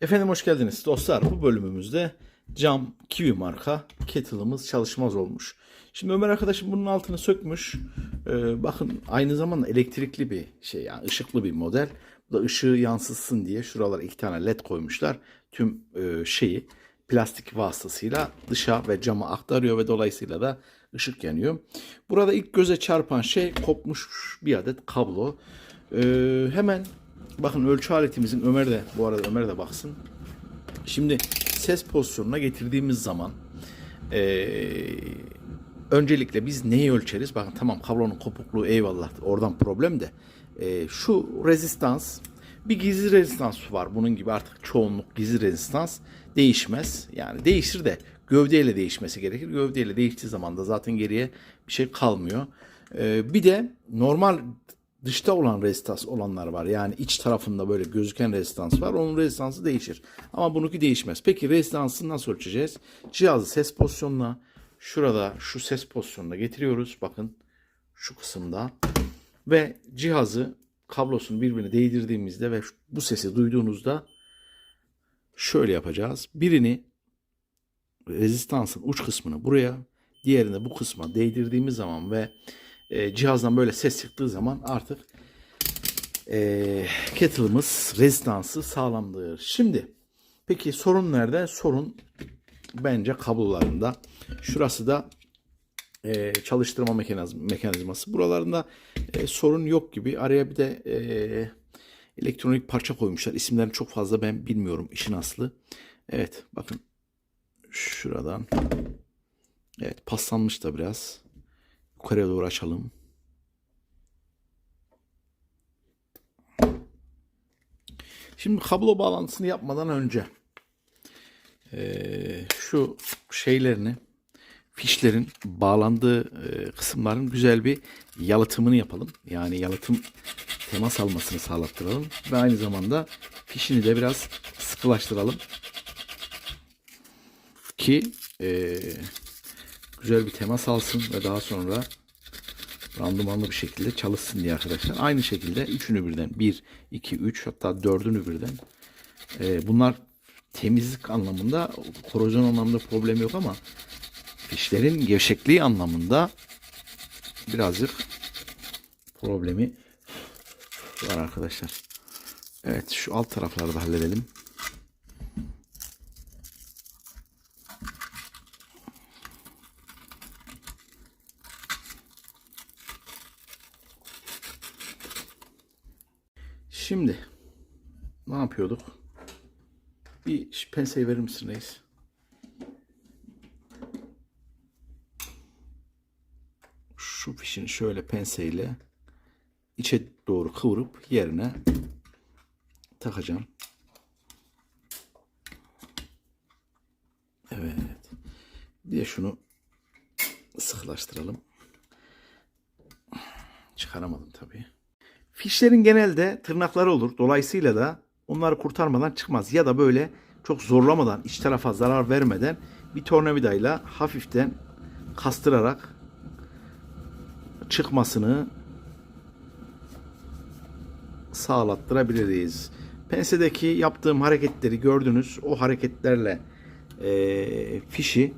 Efendim hoş geldiniz dostlar. Bu bölümümüzde cam kiwi marka kettle'ımız çalışmaz olmuş. Şimdi Ömer arkadaşım bunun altını sökmüş. Ee, bakın aynı zamanda elektrikli bir şey yani ışıklı bir model. Bu da ışığı yansıtsın diye şuralara iki tane led koymuşlar. Tüm e, şeyi plastik vasıtasıyla dışa ve cama aktarıyor ve dolayısıyla da ışık yanıyor. Burada ilk göze çarpan şey kopmuş bir adet kablo. Ee, hemen bakın ölçü aletimizin Ömer de bu arada Ömer de baksın. Şimdi ses pozisyonuna getirdiğimiz zaman eee, öncelikle biz neyi ölçeriz? Bakın tamam kablonun kopukluğu eyvallah oradan problem de eee, şu rezistans bir gizli rezistans var bunun gibi artık çoğunluk gizli rezistans değişmez. Yani değişir de gövdeyle değişmesi gerekir. Gövdeyle değiştiği zaman da zaten geriye bir şey kalmıyor. Eee, bir de normal dışta olan rezistans olanlar var. Yani iç tarafında böyle gözüken rezistans var. Onun rezistansı değişir. Ama bununki değişmez. Peki rezistansı nasıl ölçeceğiz? Cihazı ses pozisyonuna şurada şu ses pozisyonuna getiriyoruz. Bakın şu kısımda. Ve cihazı kablosunu birbirine değdirdiğimizde ve bu sesi duyduğunuzda şöyle yapacağız. Birini rezistansın uç kısmını buraya, diğerini bu kısma değdirdiğimiz zaman ve e, cihazdan böyle ses çıktığı zaman artık e, kettle'ımız rezistansı sağlamdır. Şimdi peki sorun nerede? Sorun bence kablolarında. Şurası da e, çalıştırma mekanizm, mekanizması. Buralarında e, sorun yok gibi. Araya bir de e, elektronik parça koymuşlar. İsimlerini çok fazla ben bilmiyorum işin aslı. Evet bakın şuradan. Evet paslanmış da biraz. Yukarıya doğru açalım. Şimdi kablo bağlantısını yapmadan önce eee, şu şeylerini fişlerin bağlandığı eee, kısımların güzel bir yalıtımını yapalım. Yani yalıtım temas almasını sağlattıralım ve aynı zamanda fişini de biraz sıkılaştıralım ki eee, güzel bir temas alsın ve daha sonra randımanlı bir şekilde çalışsın diye arkadaşlar. Aynı şekilde üçünü birden 1, 2, 3 hatta dördünü birden Ee, bunlar temizlik anlamında korozyon anlamında problem yok ama fişlerin gevşekliği anlamında birazcık problemi var arkadaşlar. Evet şu alt tarafları da halledelim. Şimdi ne yapıyorduk? Bir penseyi verir misin reis? Şu fişini şöyle penseyle içe doğru kıvırıp yerine takacağım. Evet. Bir de şunu sıkılaştıralım. Çıkaramadım tabii. Fişlerin genelde tırnakları olur. Dolayısıyla da onları kurtarmadan çıkmaz. Ya da böyle çok zorlamadan, iç tarafa zarar vermeden bir tornavidayla hafiften kastırarak çıkmasını sağlattırabiliriz. Pensedeki yaptığım hareketleri gördünüz. O hareketlerle eee, fişi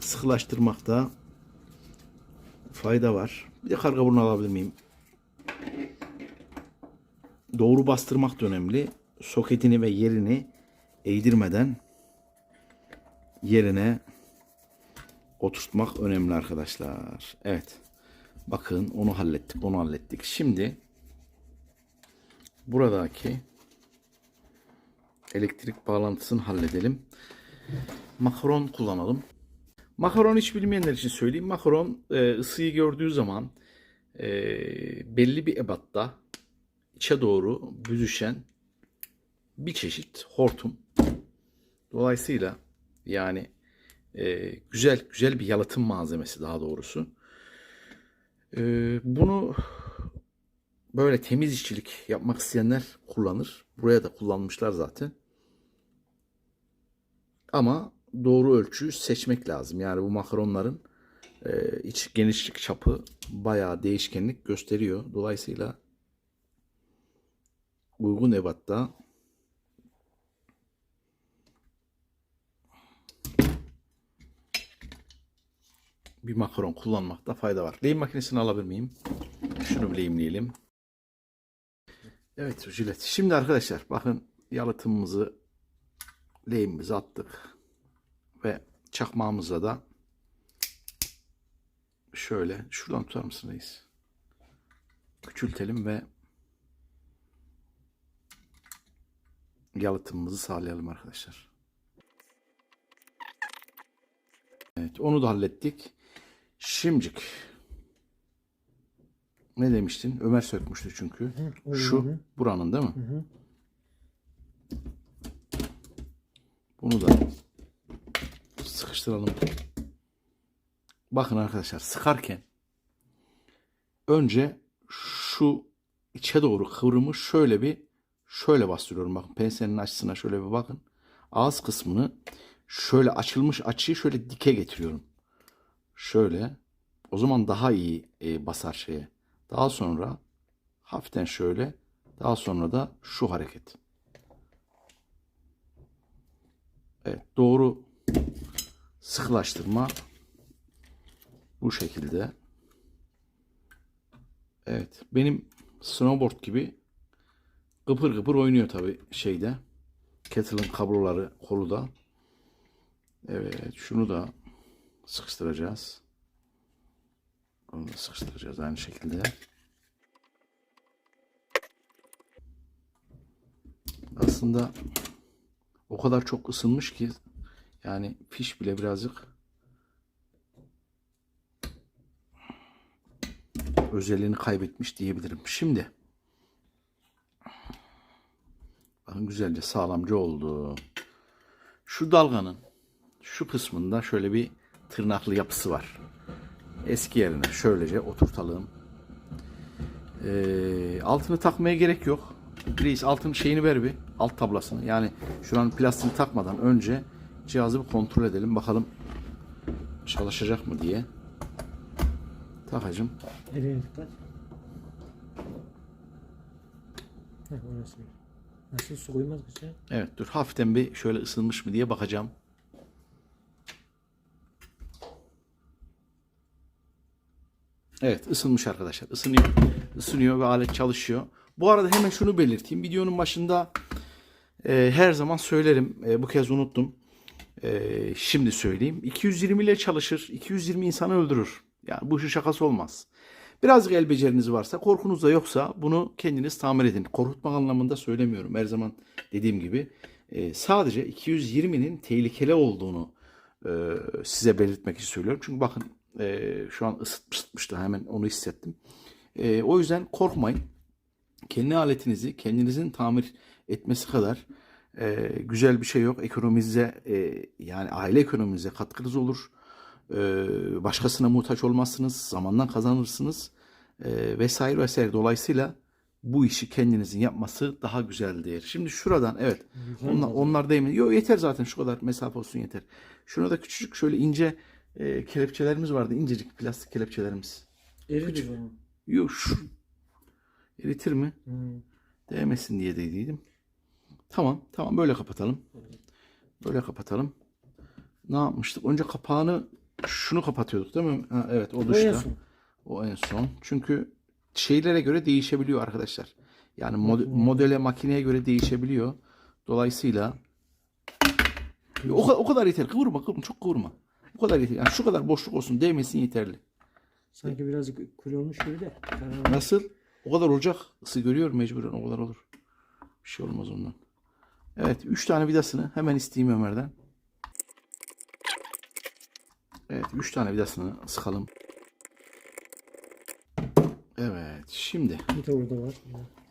sıkılaştırmakta fayda var. Bir de karga burnu alabilir miyim? Doğru bastırmak da önemli. Soketini ve yerini eğdirmeden yerine oturtmak önemli arkadaşlar. Evet. Bakın onu hallettik, onu hallettik. Şimdi buradaki elektrik bağlantısını halledelim. Makaron kullanalım. Makaron hiç bilmeyenler için söyleyeyim. Makaron e, ısıyı gördüğü zaman e, belli bir ebatta içe doğru büzüşen bir çeşit hortum. Dolayısıyla yani e, güzel güzel bir yalıtım malzemesi daha doğrusu. E, bunu böyle temiz işçilik yapmak isteyenler kullanır. Buraya da kullanmışlar zaten. Ama doğru ölçüyü seçmek lazım. Yani bu makaronların e, iç genişlik çapı bayağı değişkenlik gösteriyor. Dolayısıyla uygun ebatta bir makaron kullanmakta fayda var. Lehim makinesini alabilir miyim? Şunu lehimleyelim. Evet jilet. Şimdi arkadaşlar bakın yalıtımımızı lehimimizi attık. Ve çakmağımızla da şöyle şuradan tutar mısınız? Küçültelim ve yalıtımımızı sağlayalım arkadaşlar. Evet onu da hallettik. Şimdicik. Ne demiştin? Ömer sökmüştü çünkü. Şu buranın değil mi? Bunu da sıkıştıralım. Bakın arkadaşlar sıkarken önce şu içe doğru kıvrımı şöyle bir şöyle bastırıyorum. Bakın pensenin açısına şöyle bir bakın. Ağız kısmını şöyle açılmış açıyı şöyle dike getiriyorum. Şöyle. O zaman daha iyi e, basar şeye. Daha sonra hafiften şöyle. Daha sonra da şu hareket. Evet, doğru sıkılaştırma bu şekilde. Evet, benim snowboard gibi gıpır gıpır oynuyor tabi şeyde. Kettle'ın kabloları kolu da. Evet, şunu da sıkıştıracağız. Onu da sıkıştıracağız aynı şekilde. Aslında o kadar çok ısınmış ki yani fiş bile birazcık özelliğini kaybetmiş diyebilirim. Şimdi bakın güzelce sağlamcı oldu. Şu dalganın şu kısmında şöyle bir tırnaklı yapısı var. Eski yerine şöylece oturtalım. Ee, altını takmaya gerek yok. Reis altın şeyini ver bir. Alt tablasını. Yani şuranın plastiğini takmadan önce cihazı bir kontrol edelim. Bakalım çalışacak mı diye. Takacım. Eline dikkat. Nasıl su koymaz ya? Evet dur hafiften bir şöyle ısınmış mı diye bakacağım. Evet ısınmış arkadaşlar. Isınıyor. Isınıyor ve alet çalışıyor. Bu arada hemen şunu belirteyim. Videonun başında e, her zaman söylerim. E, bu kez unuttum. E, şimdi söyleyeyim. 220 ile çalışır. 220 insanı öldürür. Yani bu işin şakası olmaz. Birazcık el beceriniz varsa, korkunuz da yoksa bunu kendiniz tamir edin. Korkutmak anlamında söylemiyorum. Her zaman dediğim gibi. E, sadece 220'nin tehlikeli olduğunu e, size belirtmek için söylüyorum. Çünkü bakın e, şu an ısıtmış ısıtmıştı. Hemen onu hissettim. E, o yüzden korkmayın. Kendi aletinizi kendinizin tamir etmesi kadar güzel bir şey yok. Ekonominize e, yani aile ekonominize katkınız olur. E, başkasına muhtaç olmazsınız. Zamandan kazanırsınız. E, vesaire vesaire. Dolayısıyla bu işi kendinizin yapması daha güzeldir. Şimdi şuradan evet onlar, onlar değil mi? Yok yeter zaten şu kadar mesafe olsun yeter. Şurada da küçücük şöyle ince e, kelepçelerimiz vardı. incecik plastik kelepçelerimiz. Erir mi? Yok şu eritir mi? Hmm. Değmesin diye dediydim. Tamam, tamam böyle kapatalım. Böyle kapatalım. Ne yapmıştık? Önce kapağını şunu kapatıyorduk değil mi? Ha, evet o O en dışta. son. O en son. Çünkü şeylere göre değişebiliyor arkadaşlar. Yani mod- modele, makineye göre değişebiliyor. Dolayısıyla o, kadar, o kadar yeter. Kıvırma, kıvırma. Çok kıvırma. O kadar yeter. Yani şu kadar boşluk olsun. Değmesin yeterli. Sanki biraz kuru olmuş gibi de. Karar- Nasıl? O kadar olacak. Isı görüyor mecburen o kadar olur. Bir şey olmaz ondan. Evet. Üç tane vidasını hemen isteyeyim Ömer'den. Evet. Üç tane vidasını sıkalım. Evet. Şimdi Bir de orada var.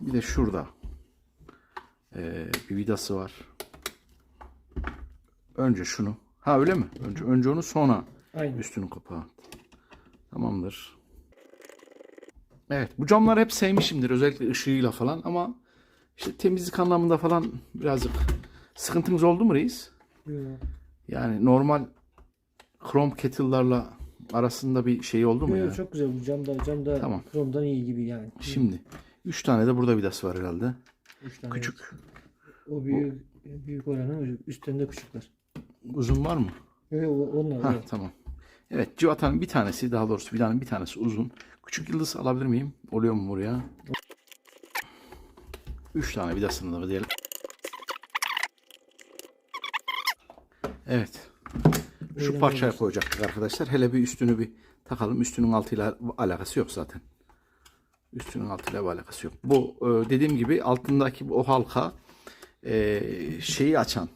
bir de şurada ee, bir vidası var. Önce şunu. Ha öyle mi? Önce önce onu sonra Aynen. üstünün kapağı. Tamamdır. Evet bu camları hep sevmişimdir özellikle ışığıyla falan ama işte temizlik anlamında falan birazcık sıkıntımız oldu mu reis? Yok. Yani normal krom kettle'larla arasında bir şey oldu mu Yok, ya? çok güzel bu cam da cam da Tamam. kromdan iyi gibi yani. Şimdi 3 tane de burada vidası var herhalde. Üç tane. Küçük. O büyük büyük olanın üstten de küçükler. Uzun var mı? Yok onlar. Ha evet. tamam. Evet civatanın bir tanesi daha doğrusu vidanın bir tanesi uzun. Küçük yıldız alabilir miyim? Oluyor mu buraya? Üç tane vidasını da diyelim. Evet. Şu Öyle parçaya koyacaktık arkadaşlar. Hele bir üstünü bir takalım. Üstünün altıyla alakası yok zaten. Üstünün altıyla bir alakası yok. Bu e, dediğim gibi altındaki o halka e, şeyi açan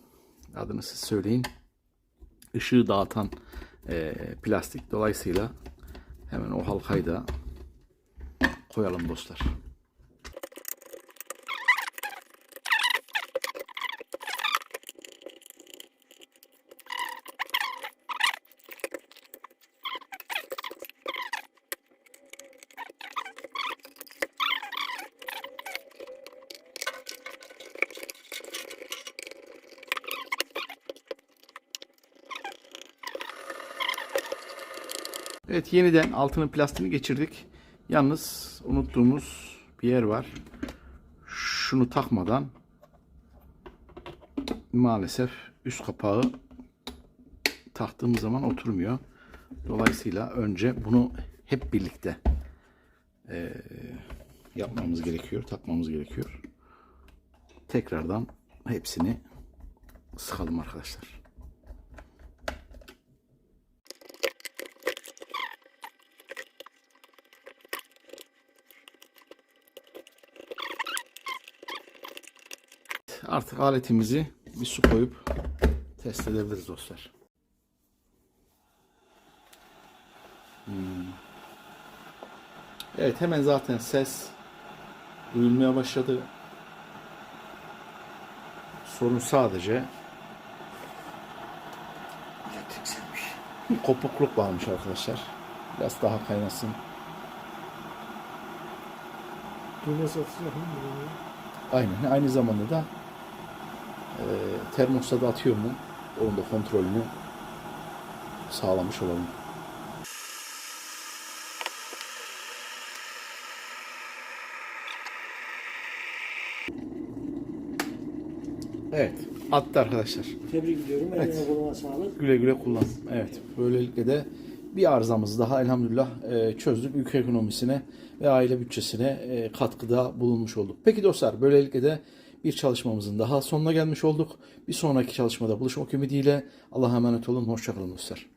adını siz söyleyin. ışığı dağıtan e, plastik. Dolayısıyla hemen o halkayı da koyalım dostlar. Evet yeniden altının plastiğini geçirdik. Yalnız unuttuğumuz bir yer var. Şunu takmadan maalesef üst kapağı taktığımız zaman oturmuyor. Dolayısıyla önce bunu hep birlikte eee, yapmamız gerekiyor, takmamız gerekiyor. Tekrardan hepsini sıkalım arkadaşlar. Artık aletimizi bir su koyup test edebiliriz dostlar. Hmm. Evet hemen zaten ses duyulmaya başladı. Sorun sadece kopukluk varmış arkadaşlar. Biraz daha kaynasın. Aynen. Aynı zamanda da e, termostada atıyor mu? Onun da kontrolünü sağlamış olalım. Evet. Attı arkadaşlar. Tebrik ediyorum. Evet. Eline koluna sağlık. Güle güle kullan. Evet. Böylelikle de bir arızamızı daha elhamdülillah e, çözdük. Ülke ekonomisine ve aile bütçesine e, katkıda bulunmuş olduk. Peki dostlar böylelikle de bir çalışmamızın daha sonuna gelmiş olduk. Bir sonraki çalışmada buluşmak ümidiyle Allah'a emanet olun. Hoşçakalın dostlar.